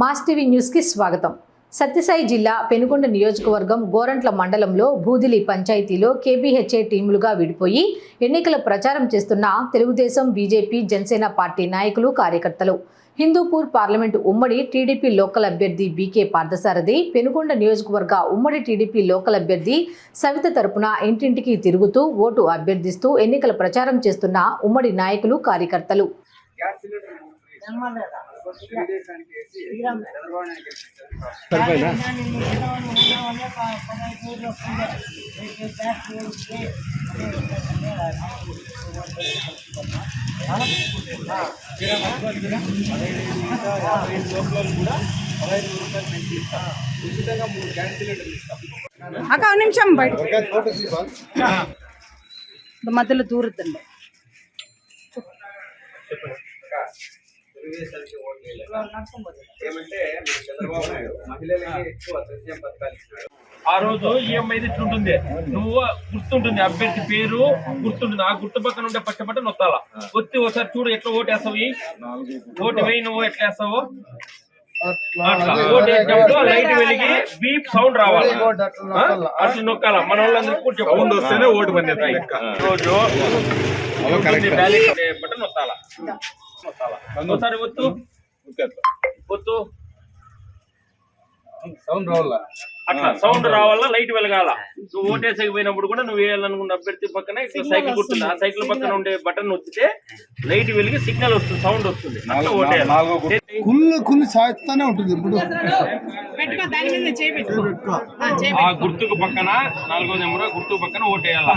Mass TV న్యూస్కి స్వాగతం. సత్యసాయి జిల్లా పెనుకొండ నియోజకవర్గం గోరంట్ల మండలంలో బూదిలి పంచాయతీలో కేబీహెచ్ఏ టీములుగా విడిపోయి ఎన్నికల ప్రచారం చేస్తున్న తెలుగుదేశం బీజేపీ జనసేన పార్టీ నాయకులు కార్యకర్తలు. హిందూపూర్ పార్లమెంటు ఉమ్మడి టీడీపీ లోకల్ అభ్యర్థి బీకే పార్థసారథి పెనుకొండ నియోజకవర్గ ఉమ్మడి టీడీపీ లోకల్ అభ్యర్థి సవిత తరపున ఇంటింటికి తిరుగుతూ ఓటు అభ్యర్థిస్తూ ఎన్నికల ప్రచారం చేస్తున్న ఉమ్మడి నాయకులు కార్యకర్తలు. ఉచితంగా మూడు గ్యాస్ సిలిండర్లు ఇస్తాం అక్క నిమిషం బయట మధ్యలో దూరద్దండి. తెలుగుదేశానికి ఓట్లు వేయలేదు. ఏమంటే మీరు చంద్రబాబు నాయుడు మహిళలకి ఎక్కువ సంక్షేమ పథకాలు ఇస్తున్నాడు ఆ రోజు ఈఎంఐ ఇట్లుంటుంది నువ్వు గుర్తుంటుంది అభ్యర్థి పేరు గుర్తుంటుంది. ఆ గుర్తు పక్కన ఉండే పచ్చ బట్ట నొత్తాల. వచ్చి ఒకసారి చూడు ఎట్లా ఓటు వేస్తావు ఈ. ఓటు వేయి నువ్వు ఎట్లా వేస్తావు? లైట్ వెలిగి బీప్ సౌండ్ రావాలి? అట్లా నొక్కాల. మన వాళ్ళందరికీ కూడా చెప్పు సౌండ్ వస్తేనే ఓటు పని రోజు బటన్ నొత్తాల. ఒకసారి ఒత్తు ఒత్తు సౌండ్ రావాల? అట్లా సౌండ్ రావాలా లైట్ వెలగాల? నువ్వు ఓటేసేకి పోయినప్పుడు కూడా నువ్వు వేయాలనుకున్న అభ్యర్థి పక్కన ఇట్లా సైకిల్ గుర్తుంది? ఆ సైకిల్ పక్కన ఉండే బటన్ నొక్కితే లైట్ వెలిగి సిగ్నల్ వస్తుంది సౌండ్ వస్తుంది. అట్లా ఓటేయాలి కుళ్ళు కుళ్ళు సాగుతూనే ఉంటుంది ఇప్పుడు. పెట్టుకో దాని మీద చేయి పెట్టుకో. ఆ, గుర్తుకు పక్కన నాలుగో నెంబర్ గుర్తుకు పక్కన ఓటేయాల?